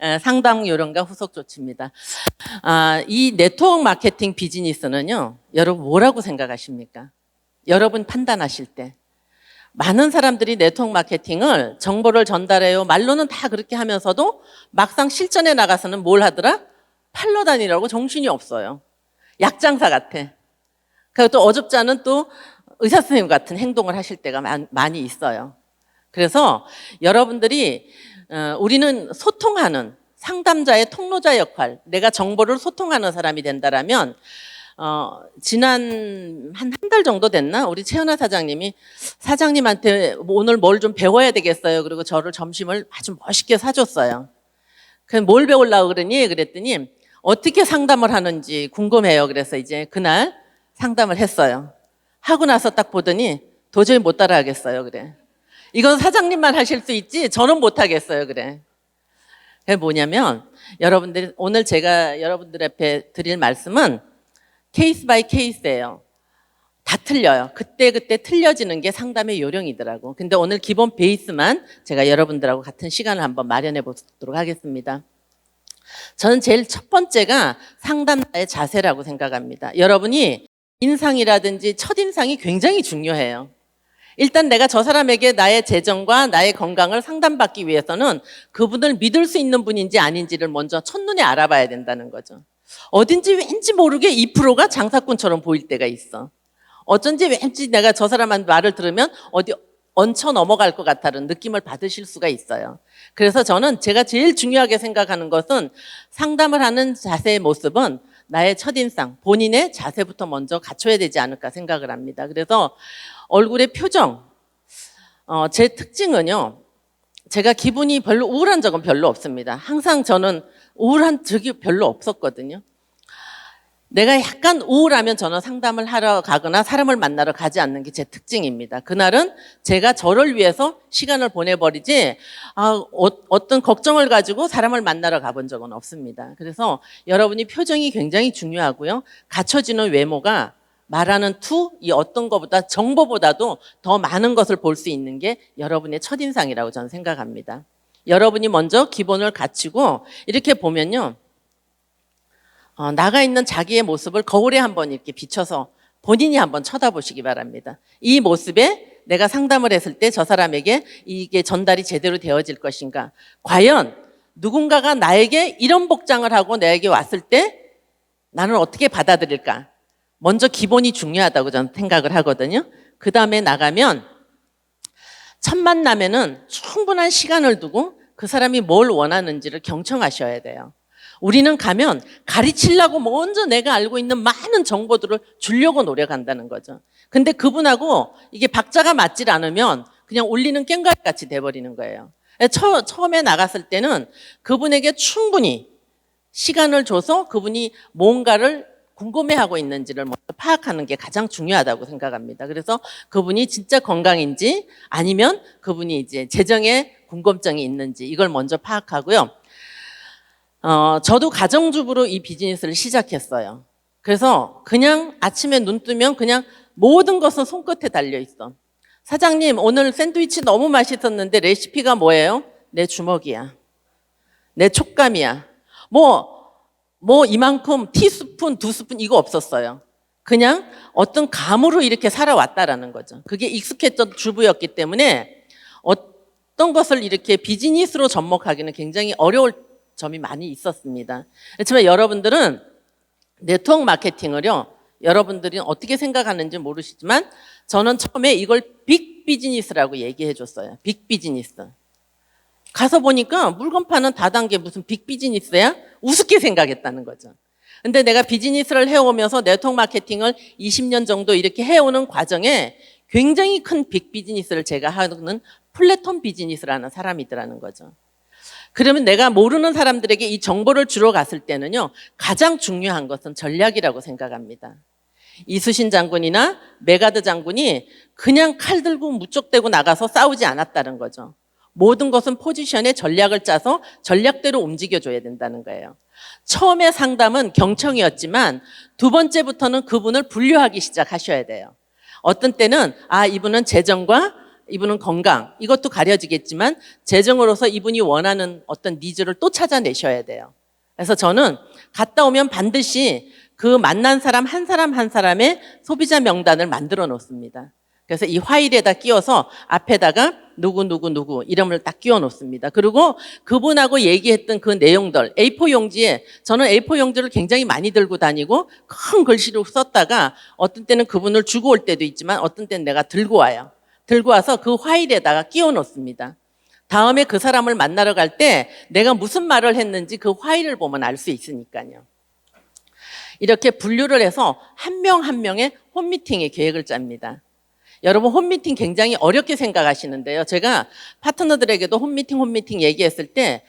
에, 상담 요령과 후속 조치입니다. 아, 이 네트워크 마케팅 비즈니스는요, 여러분 뭐라고 생각하십니까? 여러분 판단하실 때. 많은 사람들이 네트워크 마케팅을 정보를 전달해요. 말로는 다 그렇게 하면서도 막상 실전에 나가서는 뭘 하더라? 팔러 다니라고 정신이 없어요. 약장사 같아. 그리고 또 어줍지 않은 또 의사 선생님 같은 행동을 하실 때가 많- 많이 있어요. 그래서 여러분들이 어, 우리는 소통하는 상담자의 통로자 역할, 내가 정보를 소통하는 사람이 된다라면 어, 지난 한 한 달 정도 됐나? 우리 최연아 사장님이 사장님한테 오늘 뭘 좀 배워야 되겠어요. 그리고 저를 점심을 아주 멋있게 사줬어요. 그럼 뭘 배우려고 그러니? 그랬더니 어떻게 상담을 하는지 궁금해요. 그래서 이제 그날 상담을 했어요. 하고 나서 딱 보더니 도저히 못 따라하겠어요. 그래. 이건 사장님만 하실 수 있지 저는 못 하겠어요. 그래. 그게 뭐냐면 여러분들 오늘 제가 여러분들 앞에 드릴 말씀은 케이스 바이 케이스예요. 다 틀려요. 그때 그때 틀려지는 게 상담의 요령이더라고. 근데 오늘 기본 베이스만 제가 여러분들하고 같은 시간을 한번 마련해 보도록 하겠습니다. 저는 제일 첫 번째가 상담자의 자세라고 생각합니다. 여러분이 인상이라든지 첫인상이 굉장히 중요해요. 일단 내가 저 사람에게 나의 재정과 나의 건강을 상담받기 위해서는 그분을 믿을 수 있는 분인지 아닌지를 먼저 첫눈에 알아봐야 된다는 거죠. 어딘지 왠지 모르게 2%가 장사꾼처럼 보일 때가 있어. 어쩐지 왠지 내가 저 사람한 말을 들으면 어디 얹혀 넘어갈 것 같다는 느낌을 받으실 수가 있어요. 그래서 저는 제가 제일 중요하게 생각하는 것은 상담을 하는 자세의 모습은 나의 첫인상, 본인의 자세부터 먼저 갖춰야 되지 않을까 생각을 합니다. 그래서 얼굴의 표정, 어, 제 특징은요, 제가 기분이 별로 우울한 적은 별로 없습니다. 항상 저는 우울한 적이 별로 없었거든요. 내가 약간 우울하면 저는 상담을 하러 가거나 사람을 만나러 가지 않는 게 제 특징입니다. 그날은 제가 저를 위해서 시간을 보내버리지 아, 어, 떤 걱정을 가지고 사람을 만나러 가본 적은 없습니다. 그래서 여러분이 표정이 굉장히 중요하고요. 갖춰지는 외모가 말하는 투, 이 어떤 것보다 정보보다도 더 많은 것을 볼 수 있는 게 여러분의 첫인상이라고 저는 생각합니다. 여러분이 먼저 기본을 갖추고 이렇게 보면요. 어, 나가 있는 자기의 모습을 거울에 한번 이렇게 비춰서 본인이 한번 쳐다보시기 바랍니다. 이 모습에 내가 상담을 했을 때 저 사람에게 이게 전달이 제대로 되어질 것인가? 과연 누군가가 나에게 이런 복장을 하고 나에게 왔을 때 나는 어떻게 받아들일까? 먼저 기본이 중요하다고 저는 생각을 하거든요. 그 다음에 나가면 첫 만남에는 충분한 시간을 두고 그 사람이 뭘 원하는지를 경청하셔야 돼요. 우리는 가면 가르치려고 먼저 내가 알고 있는 많은 정보들을 주려고 노력한다는 거죠. 근데 그분하고 이게 박자가 맞질 않으면 그냥 울리는 깽가리 같이 돼버리는 거예요. 처, 처음에 나갔을 때는 그분에게 충분히 시간을 줘서 그분이 뭔가를 궁금해하고 있는지를 먼저 파악하는 게 가장 중요하다고 생각합니다. 그래서 그분이 진짜 건강인지 아니면 그분이 이제 재정에 궁금증이 있는지 이걸 먼저 파악하고요. 어, 저도 가정주부로 이 비즈니스를 시작했어요. 그래서 그냥 아침에 눈 뜨면 그냥 모든 것은 손끝에 달려 있어. 사장님, 오늘 샌드위치 너무 맛있었는데 레시피가 뭐예요? 내 주먹이야. 내 촉감이야. 뭐, 뭐 이만큼 티스푼, 두 스푼 이거 없었어요. 그냥 어떤 감으로 이렇게 살아왔다라는 거죠. 그게 익숙했던 주부였기 때문에 어떤 것을 이렇게 비즈니스로 접목하기는 굉장히 어려울 점이 많이 있었습니다. 그렇지만 여러분들은 네트워크 마케팅을요, 여러분들이 어떻게 생각하는지 모르시지만 저는 처음에 이걸 빅 비즈니스라고 얘기해 줬어요. 빅 비즈니스. 가서 보니까 물건 파는 다단계 무슨 빅 비즈니스야? 우습게 생각했다는 거죠. 근데 내가 비즈니스를 해오면서 네트워크 마케팅을 20년 정도 이렇게 해오는 과정에 굉장히 큰 빅 비즈니스를 제가 하는 플랫폼 비즈니스라는 사람이더라는 거죠. 그러면 내가 모르는 사람들에게 이 정보를 주러 갔을 때는요, 가장 중요한 것은 전략이라고 생각합니다. 이수신 장군이나 메가드 장군이 그냥 칼 들고 무쪽대고 나가서 싸우지 않았다는 거죠. 모든 것은 포지션에 전략을 짜서 전략대로 움직여줘야 된다는 거예요. 처음에 상담은 경청이었지만 두 번째부터는 그분을 분류하기 시작하셔야 돼요. 어떤 때는 아 이분은 재정과 이분은 건강 이것도 가려지겠지만 재정으로서 이분이 원하는 어떤 니즈를 또 찾아내셔야 돼요. 그래서 저는 갔다 오면 반드시 그 만난 사람 한 사람 한 사람의 소비자 명단을 만들어 놓습니다. 그래서 이 화일에다 끼워서 앞에다가 누구 누구 누구 이름을 딱 끼워 놓습니다. 그리고 그분하고 얘기했던 그 내용들 A4 용지에 저는 A4 용지를 굉장히 많이 들고 다니고 큰 글씨로 썼다가 어떤 때는 그분을 주고 올 때도 있지만 어떤 때는 내가 들고 와요. 들고 와서 그 화일에다가 끼워 놓습니다. 다음에 그 사람을 만나러 갈 때 내가 무슨 말을 했는지 그 화일을 보면 알 수 있으니까요. 이렇게 분류를 해서 한 명한 명의 홈미팅의 계획을 짭니다. 여러분 홈미팅 굉장히 어렵게 생각하시는데요. 제가 파트너들에게도 홈미팅 홈미팅 얘기했을 때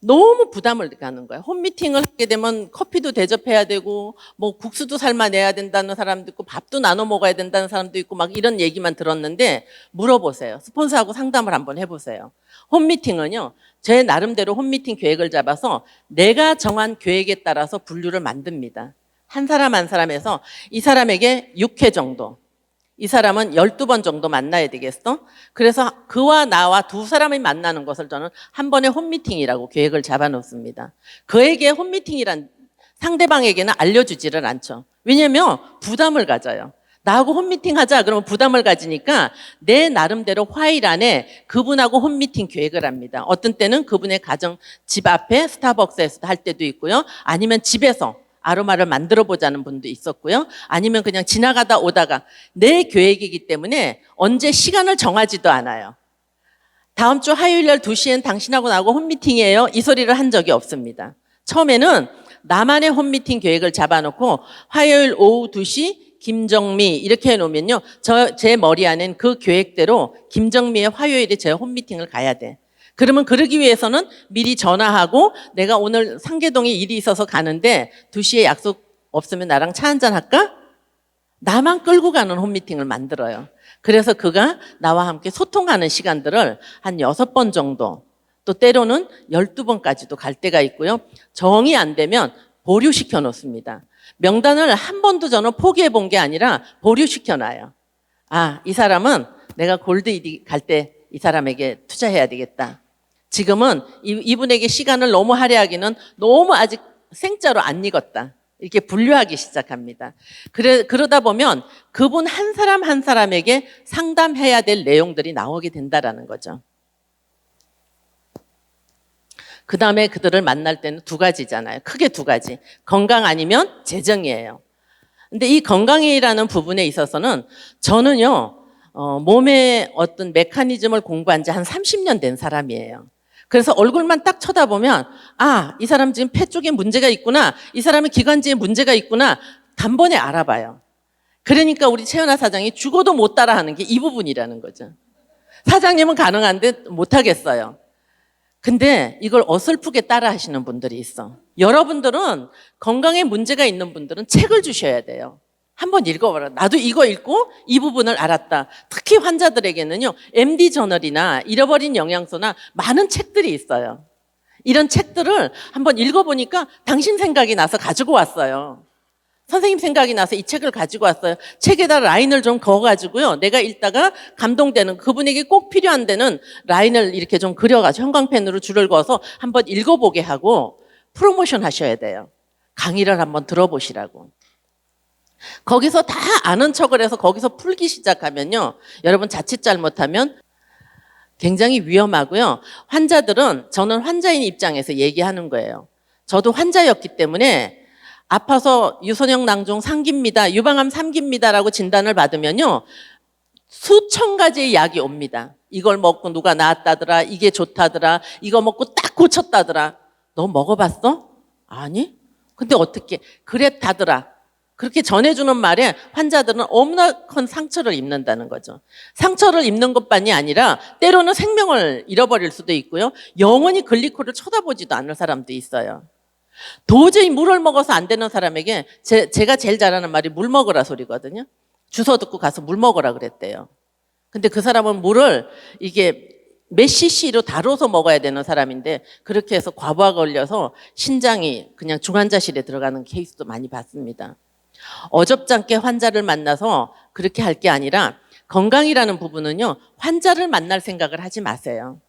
너무 부담을 가는 거예요. 홈미팅을 하게 되면 커피도 대접해야 되고 뭐 국수도 삶아내야 된다는 사람도 있고 밥도 나눠 먹어야 된다는 사람도 있고 막 이런 얘기만 들었는데 물어보세요. 스폰서하고 상담을 한번 해보세요. 홈미팅은요. 제 나름대로 홈미팅 계획을 잡아서 내가 정한 계획에 따라서 분류를 만듭니다. 한 사람 한 사람에서 이 사람에게 6회 정도 이 사람은 12번 정도 만나야 되겠어? 그래서 그와 나와 두 사람이 만나는 것을 저는 한 번의 홈미팅이라고 계획을 잡아 놓습니다. 그에게 홈미팅이란 상대방에게는 알려주지를 않죠. 왜냐면 부담을 가져요. 나하고 홈미팅 하자 그러면 부담을 가지니까 내 나름대로 화일 안에 그분하고 홈미팅 계획을 합니다. 어떤 때는 그분의 가정 집 앞에 스타벅스에서 할 때도 있고요. 아니면 집에서 아로마를 만들어 보자는 분도 있었고요. 아니면 그냥 지나가다 오다가 내 계획이기 때문에 언제 시간을 정하지도 않아요. 다음 주 화요일 날 2시엔 당신하고 나하고 홈미팅이에요. 이 소리를 한 적이 없습니다. 처음에는 나만의 홈미팅 계획을 잡아놓고 화요일 오후 2시 김정미 이렇게 해놓으면요. 저 제 머리 안엔 그 계획대로 김정미의 화요일에 제 홈미팅을 가야 돼. 그러면 그러기 위해서는 미리 전화하고 내가 오늘 상계동에 일이 있어서 가는데 2시에 약속 없으면 나랑 차 한잔 할까? 나만 끌고 가는 홈미팅을 만들어요. 그래서 그가 나와 함께 소통하는 시간들을 한 여섯 번 정도 또 때로는 12번까지도 갈 때가 있고요. 정이 안 되면 보류시켜 놓습니다. 명단을 한 번도 저는 포기해 본 게 아니라 보류시켜 놔요. 아, 이 사람은 내가 골드 이디 갈 때 이 사람에게 투자해야 되겠다. 지금은 이- 이분에게 시간을 너무 할애하기는 너무 아직 생자로 안 익었다. 이렇게 분류하기 시작합니다. 그래, 그러다 보면 그분 한 사람 한 사람에게 상담해야 될 내용들이 나오게 된다라는 거죠. 그 다음에 그들을 만날 때는 두 가지잖아요. 크게 두 가지. 건강 아니면 재정이에요. 근데 이 건강이라는 부분에 있어서는 저는요, 어, 몸의 어떤 메커니즘을 공부한 지 한 30년 된 사람이에요. 그래서 얼굴만 딱 쳐다보면, 아, 이 사람 지금 폐 쪽에 문제가 있구나. 이 사람의 기관지에 문제가 있구나. 단번에 알아봐요. 그러니까 우리 최연아 사장이 죽어도 못 따라하는 게 이 부분이라는 거죠. 사장님은 가능한데 못 하겠어요. 근데 이걸 어설프게 따라 하시는 분들이 있어. 여러분들은 건강에 문제가 있는 분들은 책을 주셔야 돼요. 한번 읽어봐라. 나도 이거 읽고 이 부분을 알았다. 특히 환자들에게는요, MD 저널이나 잃어버린 영양소나 많은 책들이 있어요. 이런 책들을 한번 읽어보니까 당신 생각이 나서 가지고 왔어요. 선생님 생각이 나서 이 책을 가지고 왔어요. 책에다 라인을 좀 그어가지고요. 내가 읽다가 감동되는 그분에게 꼭 필요한 데는 라인을 이렇게 좀 그려가지고 형광펜으로 줄을 그어서 한번 읽어보게 하고 프로모션 하셔야 돼요. 강의를 한번 들어보시라고. 거기서 다 아는 척을 해서 거기서 풀기 시작하면요. 여러분 자칫 잘못하면 굉장히 위험하고요. 환자들은 저는 환자인 입장에서 얘기하는 거예요. 저도 환자였기 때문에 아파서 유선형 낭종 3기입니다. 유방암 3기입니다라고 진단을 받으면요. 수천 가지의 약이 옵니다. 이걸 먹고 누가 나았다더라. 이게 좋다더라. 이거 먹고 딱 고쳤다더라. 너 먹어봤어? 아니? 근데 어떻게? 그랬다더라. 그렇게 전해주는 말에 환자들은 너무나 큰 상처를 입는다는 거죠. 상처를 입는 것만이 아니라 때로는 생명을 잃어버릴 수도 있고요. 영원히 글리코를 쳐다보지도 않을 사람도 있어요. 도저히 물을 먹어서 안 되는 사람에게 제, 제가 제일 잘하는 말이 물 먹으라 소리거든요. 주소 듣고 가서 물 먹으라 그랬대요. 근데 그 사람은 물을 이게 몇 cc로 다뤄서 먹어야 되는 사람인데 그렇게 해서 과부하 걸려서 신장이 그냥 중환자실에 들어가는 케이스도 많이 봤습니다. 어접잖게 환자를 만나서 그렇게 할 게 아니라 건강이라는 부분은요, 환자를 만날 생각을 하지 마세요.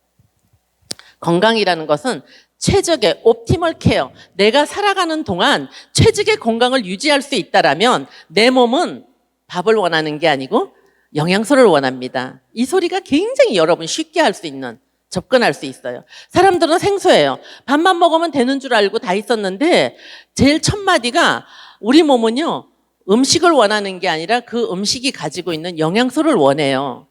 건강이라는 것은 최적의 옵티멀 케어. 내가 살아가는 동안 최적의 건강을 유지할 수 있다라면 내 몸은 밥을 원하는 게 아니고 영양소를 원합니다. 이 소리가 굉장히 여러분 쉽게 할 수 있는 접근할 수 있어요. 사람들은 생소해요. 밥만 먹으면 되는 줄 알고 다 있었는데 제일 첫 마디가 우리 몸은요 음식을 원하는 게 아니라 그 음식이 가지고 있는 영양소를 원해요.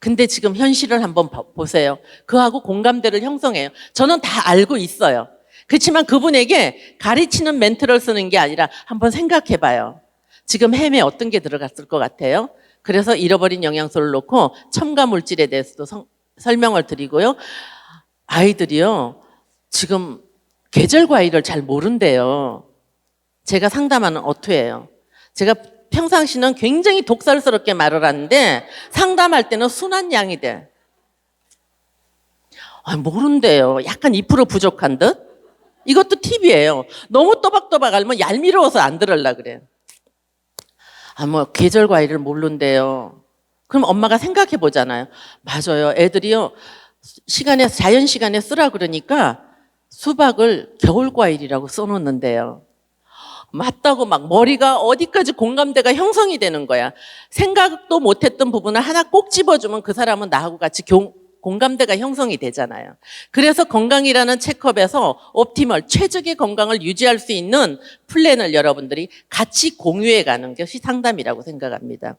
근데 지금 현실을 한번 봐- 보세요. 그하고 공감대를 형성해요. 저는 다 알고 있어요. 그렇지만 그분에게 가르치는 멘트를 쓰는 게 아니라 한번 생각해 봐요. 지금 햄에 어떤 게 들어갔을 것 같아요? 그래서 잃어버린 영양소를 놓고 첨가 물질에 대해서도 성- 설명을 드리고요. 아이들이요. 지금 계절 과일을 잘 모른대요. 제가 상담하는 어투예요. 제가 평상시는 굉장히 독설스럽게 말을 하는데 상담할 때는 순한 양이 돼. 아, 모른대요. 약간 2% 부족한 듯? 이것도 팁이에요. 너무 또박또박 알면 얄미워서 안 들으려 그래요. 아, 뭐, 계절 과일을 모른대요. 그럼 엄마가 생각해 보잖아요. 맞아요. 애들이요. 시간에, 자연 시간에 쓰라 그러니까 수박을 겨울 과일이라고 써놓는데요. 맞다고 막 머리가 어디까지 공감대가 형성이 되는 거야. 생각도 못했던 부분을 하나 꼭 집어주면 그 사람은 나하고 같이 교- 공감대가 형성이 되잖아요. 그래서 건강이라는 체크업에서 옵티멀, 최적의 건강을 유지할 수 있는 플랜을 여러분들이 같이 공유해 가는 것이 상담이라고 생각합니다.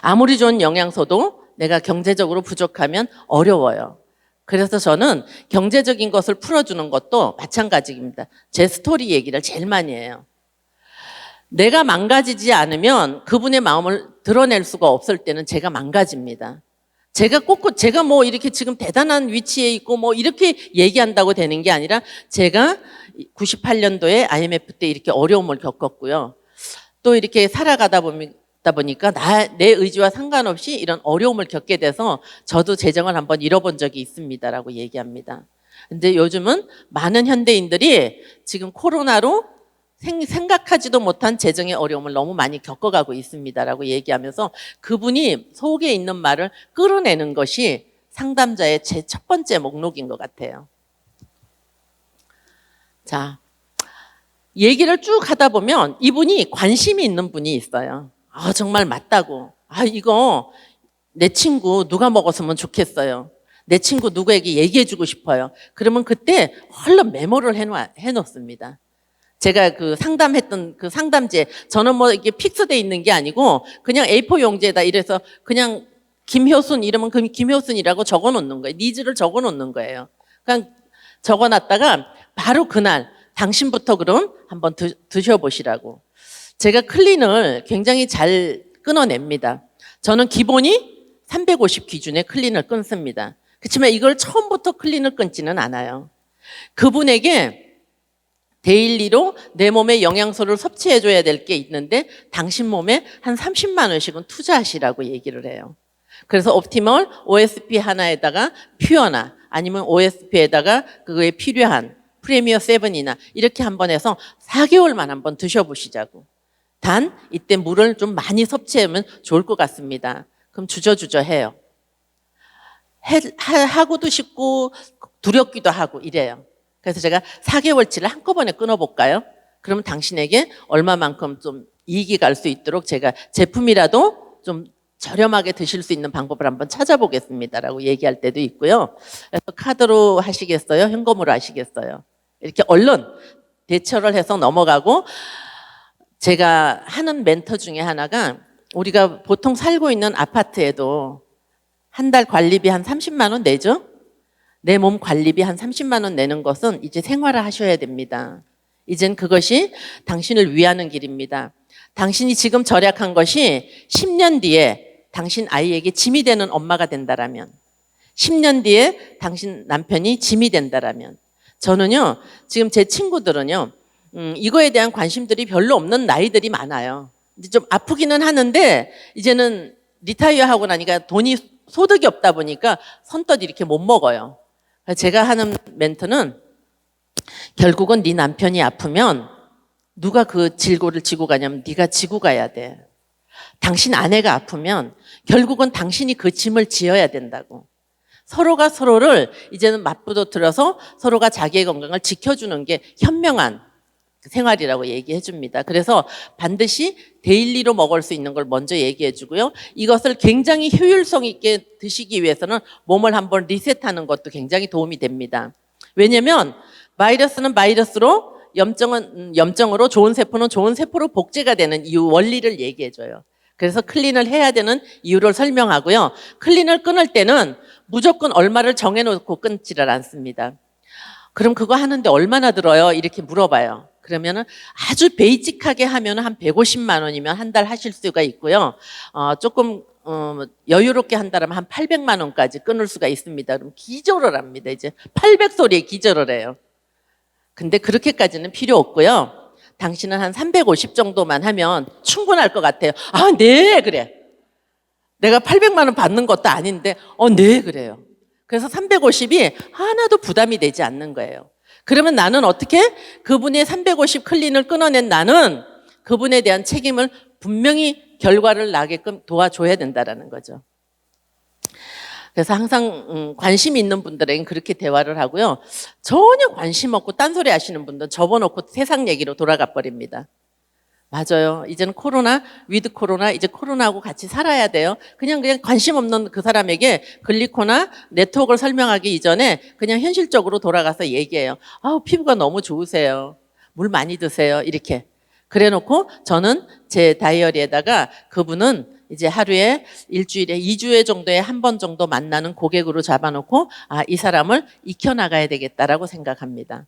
아무리 좋은 영양소도 내가 경제적으로 부족하면 어려워요. 그래서 저는 경제적인 것을 풀어주는 것도 마찬가지입니다. 제 스토리 얘기를 제일 많이 해요. 내가 망가지지 않으면 그분의 마음을 드러낼 수가 없을 때는 제가 망가집니다. 제가 꼭, 제가 뭐 이렇게 지금 대단한 위치에 있고 뭐 이렇게 얘기한다고 되는 게 아니라 제가 98년도에 IMF 때 이렇게 어려움을 겪었고요. 또 이렇게 살아가다 보면 다 보니까 나, 내 의지와 상관없이 이런 어려움을 겪게 돼서 저도 재정을 한번 잃어본 적이 있습니다라고 얘기합니다. 근데 요즘은 많은 현대인들이 지금 코로나로 생, 생각하지도 못한 재정의 어려움을 너무 많이 겪어가고 있습니다라고 얘기하면서 그분이 속에 있는 말을 끌어내는 것이 상담자의 제 첫 번째 목록인 것 같아요. 자, 얘기를 쭉 하다 보면 이분이 관심이 있는 분이 있어요. 아, 정말 맞다고. 아, 이거 내 친구 누가 먹었으면 좋겠어요. 내 친구 누구에게 얘기해주고 싶어요. 그러면 그때 얼른 메모를 해놓, 해놓습니다. 제가 그 상담했던 그 상담지에 저는 뭐 이게 픽스돼 있는 게 아니고 그냥 A4 용지에다 이래서 그냥 김효순 이러면 그 김효순이라고 적어 놓는 거예요. 니즈를 적어 놓는 거예요. 그냥 적어 놨다가 바로 그날 당신부터 그럼 한번 드, 드셔보시라고. 제가 클린을 굉장히 잘 끊어냅니다. 저는 기본이 350 기준의 클린을 끊습니다. 그렇지만 이걸 처음부터 클린을 끊지는 않아요. 그분에게 데일리로 내 몸에 영양소를 섭취해줘야 될 게 있는데 당신 몸에 한 30만 원씩은 투자하시라고 얘기를 해요. 그래서 옵티멀 OSP 하나에다가 퓨어나 아니면 OSP에다가 그거에 필요한 프리미어 세븐이나 이렇게 한 번 해서 4개월만 한번 드셔보시자고. 단 이때 물을 좀 많이 섭취하면 좋을 것 같습니다. 그럼 주저주저 해요. 해, 하- 하고도 싶고 두렵기도 하고 이래요. 그래서 제가 4개월치를 한꺼번에 끊어볼까요? 그러면 당신에게 얼마만큼 좀 이익이 갈 수 있도록 제가 제품이라도 좀 저렴하게 드실 수 있는 방법을 한번 찾아보겠습니다라고 얘기할 때도 있고요. 그래서 카드로 하시겠어요? 현금으로 하시겠어요? 이렇게 얼른 대처를 해서 넘어가고 제가 하는 멘토 중에 하나가 우리가 보통 살고 있는 아파트에도 한 달 관리비 한 30만 원 내죠? 내 몸 관리비 한 30만 원 내는 것은 이제 생활을 하셔야 됩니다. 이젠 그것이 당신을 위하는 길입니다. 당신이 지금 절약한 것이 10년 뒤에 당신 아이에게 짐이 되는 엄마가 된다라면 10년 뒤에 당신 남편이 짐이 된다라면 저는요 지금 제 친구들은요 음, 이거에 대한 관심들이 별로 없는 나이들이 많아요. 이제 좀 아프기는 하는데 이제는 리타이어 하고 나니까 돈이 소득이 없다 보니까 선뜻 이렇게 못 먹어요. 제가 하는 멘트는 결국은 네 남편이 아프면 누가 그 질고를 지고 가냐면 네가 지고 가야 돼. 당신 아내가 아프면 결국은 당신이 그 짐을 지어야 된다고. 서로가 서로를 이제는 맞부도 들어서 서로가 자기의 건강을 지켜주는 게 현명한 생활이라고 얘기해 줍니다. 그래서 반드시 데일리로 먹을 수 있는 걸 먼저 얘기해 주고요. 이것을 굉장히 효율성 있게 드시기 위해서는 몸을 한번 리셋하는 것도 굉장히 도움이 됩니다. 왜냐면 바이러스는 바이러스로 염증은 음, 염증으로 좋은 세포는 좋은 세포로 복제가 되는 이유 원리를 얘기해 줘요. 그래서 클린을 해야 되는 이유를 설명하고요. 클린을 끊을 때는 무조건 얼마를 정해 놓고 끊지를 않습니다. 그럼 그거 하는데 얼마나 들어요? 이렇게 물어봐요. 그러면은 아주 베이직하게 하면 한 150만 원이면 한 달 하실 수가 있고요. 어, 조금 어, 여유롭게 한다면 한 800만 원까지 끊을 수가 있습니다. 그럼 기절을 합니다. 이제 800 소리에 기절을 해요. 근데 그렇게까지는 필요 없고요. 당신은 한 350 정도만 하면 충분할 것 같아요. 아, 네, 그래. 내가 800만 원 받는 것도 아닌데, 어, 네, 그래요. 그래서 350이 하나도 부담이 되지 않는 거예요. 그러면 나는 어떻게 그분의 350 클린을 끊어낸 나는 그분에 대한 책임을 분명히 결과를 나게끔 도와줘야 된다라는 거죠. 그래서 항상 음, 관심 있는 분들에겐 그렇게 대화를 하고요. 전혀 관심 없고 딴소리 하시는 분들은 접어놓고 세상 얘기로 돌아가 버립니다. 맞아요. 이제는 코로나, 위드 코로나, 이제 코로나하고 같이 살아야 돼요. 그냥 그냥 관심 없는 그 사람에게 글리코나 네트워크를 설명하기 이전에 그냥 현실적으로 돌아가서 얘기해요. 아우, 피부가 너무 좋으세요. 물 많이 드세요. 이렇게. 그래 놓고 저는 제 다이어리에다가 그분은 이제 하루에 일주일에 2주에 정도에 한 번 정도 만나는 고객으로 잡아놓고 아, 이 사람을 익혀나가야 되겠다라고 생각합니다.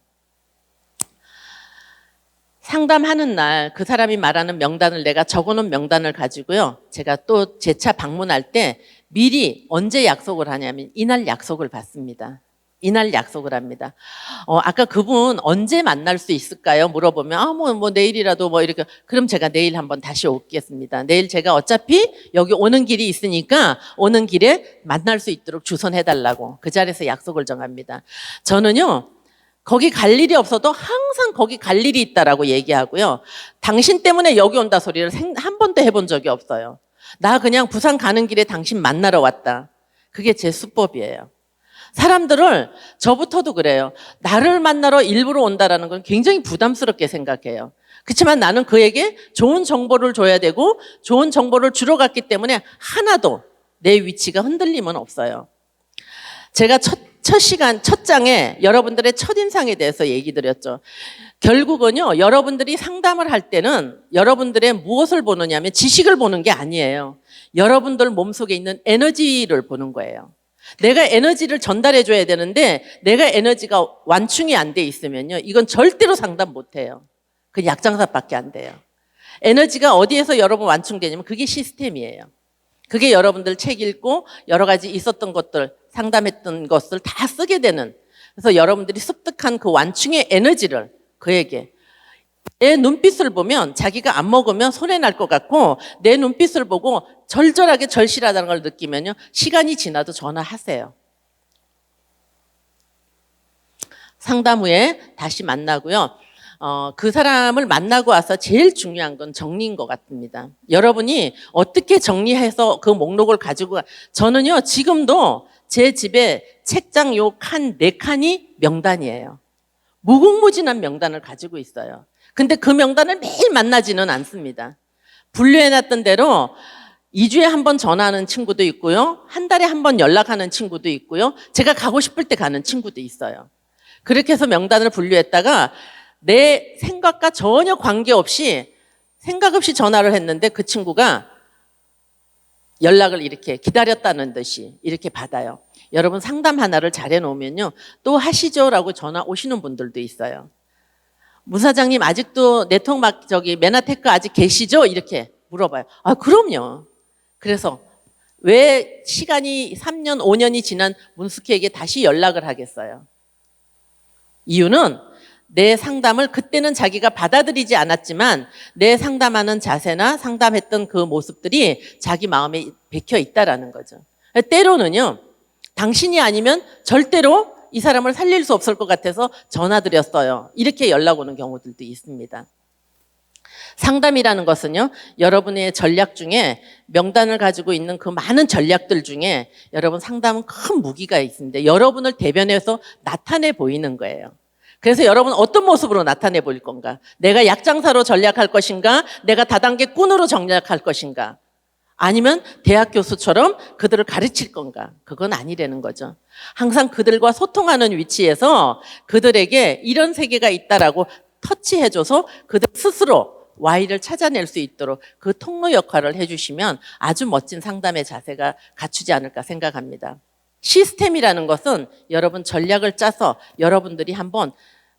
상담하는 날 그 사람이 말하는 명단을 내가 적어놓은 명단을 가지고요. 제가 또 재차 방문할 때 미리 언제 약속을 하냐면 이날 약속을 받습니다. 이날 약속을 합니다. 어, 아까 그분 언제 만날 수 있을까요? 물어보면, 아, 뭐, 뭐, 내일이라도 뭐, 이렇게. 그럼 제가 내일 한번 다시 오겠습니다. 내일 제가 어차피 여기 오는 길이 있으니까 오는 길에 만날 수 있도록 주선해달라고 그 자리에서 약속을 정합니다. 저는요, 거기 갈 일이 없어도 항상 거기 갈 일이 있다라고 얘기하고요. 당신 때문에 여기 온다 소리를 생- 한 번도 해본 적이 없어요. 나 그냥 부산 가는 길에 당신 만나러 왔다. 그게 제 수법이에요. 사람들을 저부터도 그래요. 나를 만나러 일부러 온다라는 건 굉장히 부담스럽게 생각해요. 그렇지만 나는 그에게 좋은 정보를 줘야 되고 좋은 정보를 주러 갔기 때문에 하나도 내 위치가 흔들림은 없어요. 제가 첫, 첫 시간, 첫 장에 여러분들의 첫인상에 대해서 얘기 드렸죠. 결국은요, 여러분들이 상담을 할 때는 여러분들의 무엇을 보느냐면 지식을 보는 게 아니에요. 여러분들 몸속에 있는 에너지를 보는 거예요. 내가 에너지를 전달해 줘야 되는데 내가 에너지가 완충이 안 돼 있으면요. 이건 절대로 상담 못 해요. 그 약장사밖에 안 돼요. 에너지가 어디에서 여러분 완충되냐면 그게 시스템이에요. 그게 여러분들 책 읽고 여러 가지 있었던 것들, 상담했던 것을 다 쓰게 되는 그래서 여러분들이 습득한 그 완충의 에너지를 그에게 내 눈빛을 보면 자기가 안 먹으면 손해 날 것 같고 내 눈빛을 보고 절절하게 절실하다는 걸 느끼면요 시간이 지나도 전화하세요. 상담 후에 다시 만나고요. 어, 그 사람을 만나고 와서 제일 중요한 건 정리인 것 같습니다. 여러분이 어떻게 정리해서 그 목록을 가지고, 가- 저는요, 지금도 제 집에 책장 요 칸, 네 칸이 명단이에요. 무궁무진한 명단을 가지고 있어요. 근데 그 명단을 매일 만나지는 않습니다. 분류해놨던 대로 2주에 한 번 전화하는 친구도 있고요. 한 달에 한 번 연락하는 친구도 있고요. 제가 가고 싶을 때 가는 친구도 있어요. 그렇게 해서 명단을 분류했다가 내 생각과 전혀 관계없이 생각 없이 전화를 했는데 그 친구가 연락을 이렇게 기다렸다는 듯이 이렇게 받아요. 여러분 상담 하나를 잘 해놓으면요. 또 하시죠라고 전화 오시는 분들도 있어요. 무사장님 아직도 네트워크 막 저기 메나테크 아직 계시죠? 이렇게 물어봐요. 아 그럼요. 그래서 왜 시간이 3년, 5년이 지난 문숙희에게 다시 연락을 하겠어요? 이유는 내 상담을 그때는 자기가 받아들이지 않았지만 내 상담하는 자세나 상담했던 그 모습들이 자기 마음에 bek혀 있다라는 거죠. 때로는요, 당신이 아니면 절대로 이 사람을 살릴 수 없을 것 같아서 전화 드렸어요. 이렇게 연락 오는 경우들도 있습니다. 상담이라는 것은요, 여러분의 전략 중에 명단을 가지고 있는 그 많은 전략들 중에 여러분 상담은 큰 무기가 있습니다. 여러분을 대변해서 나타내 보이는 거예요. 그래서 여러분 어떤 모습으로 나타내 보일 건가? 내가 약장사로 전략할 것인가? 내가 다단계 꾼으로 전략할 것인가? 아니면 대학 교수처럼 그들을 가르칠 건가? 그건 아니라는 거죠. 항상 그들과 소통하는 위치에서 그들에게 이런 세계가 있다라고 터치해줘서 그들 스스로 Y를 찾아낼 수 있도록 그 통로 역할을 해주시면 아주 멋진 상담의 자세가 갖추지 않을까 생각합니다. 시스템이라는 것은 여러분 전략을 짜서 여러분들이 한번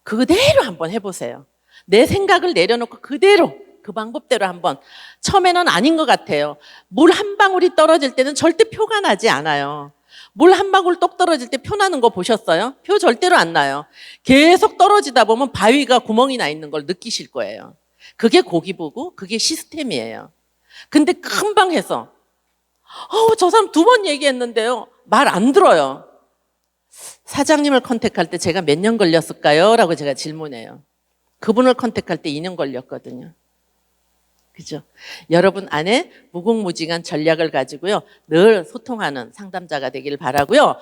그대로 한번 해보세요. 내 생각을 내려놓고 그대로 그 방법대로 한번 처음에는 아닌 것 같아요. 물 한 방울이 떨어질 때는 절대 표가 나지 않아요. 물 한 방울 똑 떨어질 때 표 나는 거 보셨어요? 표 절대로 안 나요. 계속 떨어지다 보면 바위가 구멍이 나 있는 걸 느끼실 거예요. 그게 고기 보고 그게 시스템이에요. 근데 금방 해서 어, 저 사람 두 번 얘기했는데요. 말 안 들어요. 사장님을 컨택할 때 제가 몇 년 걸렸을까요? 라고 제가 질문해요. 그분을 컨택할 때 2년 걸렸거든요. 그죠? 여러분 안에 무궁무진한 전략을 가지고요. 늘 소통하는 상담자가 되길 바라고요.